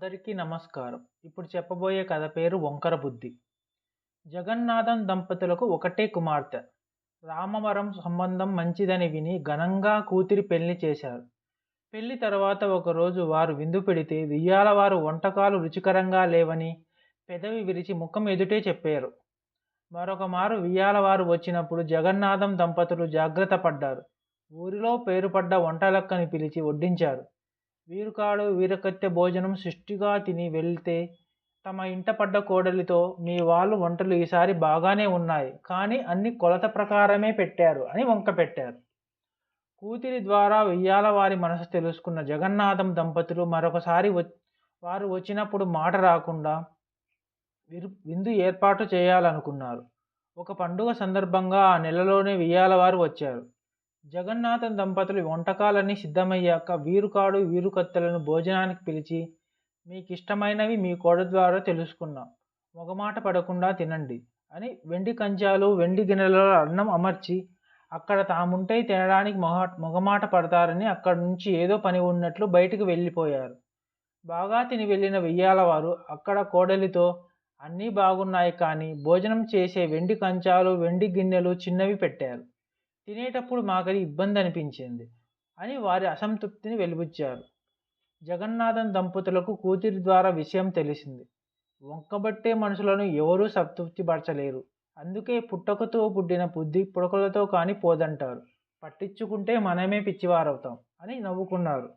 అందరికీ నమస్కారం. ఇప్పుడు చెప్పబోయే కథ పేరు వంకర బుద్ధి. జగన్నాథం దంపతులకు ఒకటే కుమార్తె. రామవరం సంబంధం మంచిదని విని ఘనంగా కూతురి పెళ్ళి చేశారు. పెళ్ళి తర్వాత ఒకరోజు వారు విందు పెడితే వియ్యాల వారు వంటకాలు రుచికరంగా లేవని పెదవి విరిచి ముఖం ఎదుటే చెప్పారు. మరొక మారు వియ్యాల వారు వచ్చినప్పుడు జగన్నాథం దంపతులు జాగ్రత్త పడ్డారు. ఊరిలో పేరుపడ్డ వంటలక్కని పిలిచి వడ్డించారు. వీరుకాడు వీరకత్తె భోజనం సృష్టిగా తిని వెళ్తే తమ ఇంట పడ్డ కోడలితో మీ వాళ్ళు వంటలు ఈసారి బాగానే ఉన్నాయి. కానీ అన్ని కొలత ప్రకారమే పెట్టారు అని వంక పెట్టారు. కూతురి ద్వారా వెయ్యాల వారి మనసు తెలుసుకున్న జగన్నాథం దంపతులు మరొకసారి వారు వచ్చినప్పుడు మాట రాకుండా విందు ఏర్పాటు చేయాలనుకున్నారు. ఒక పండుగ సందర్భంగా ఆ నెలలోనే వెయ్యాల వారు వచ్చారు. జగన్నాథం దంపతులు వంటకాలన్నీ సిద్ధమయ్యాక వీరుకాడు వీరుకత్తెలను భోజనానికి పిలిచి మీకిష్టమైనవి మీ కోడ ద్వారా తెలుసుకున్నాం. మొగమాట పడకుండా తినండి అని వెండి కంచాలు వెండి గిన్నెలలో అన్నం అమర్చి అక్కడ తాముంటే తినడానికి మొహ మొగమాట పడతారని అక్కడి నుంచి ఏదో పని ఉన్నట్లు బయటికి వెళ్ళిపోయారు. బాగా తిని వెళ్ళిన వెయ్యాల వారు అక్కడ కోడలితో అన్నీ బాగున్నాయి కానీ భోజనం చేసే వెండి కంచాలు వెండి గిన్నెలు చిన్నవి పెట్టారు. తినేటప్పుడు మాకది ఇబ్బంది అనిపించింది అని వారి అసంతృప్తిని వెలిబుచ్చారు. జగన్నాథన్ దంపతులకు కూతురి ద్వారా విషయం తెలిసింది. వంకబట్టే మనుషులను ఎవరూ సంతృప్తిపరచలేరు. అందుకే పుట్టకతో పుట్టిన బుద్ధి పుడకలతో కానీ పోదంటారు. పట్టించుకుంటే మనమే పిచ్చివారవుతాం అని నవ్వుకున్నారు.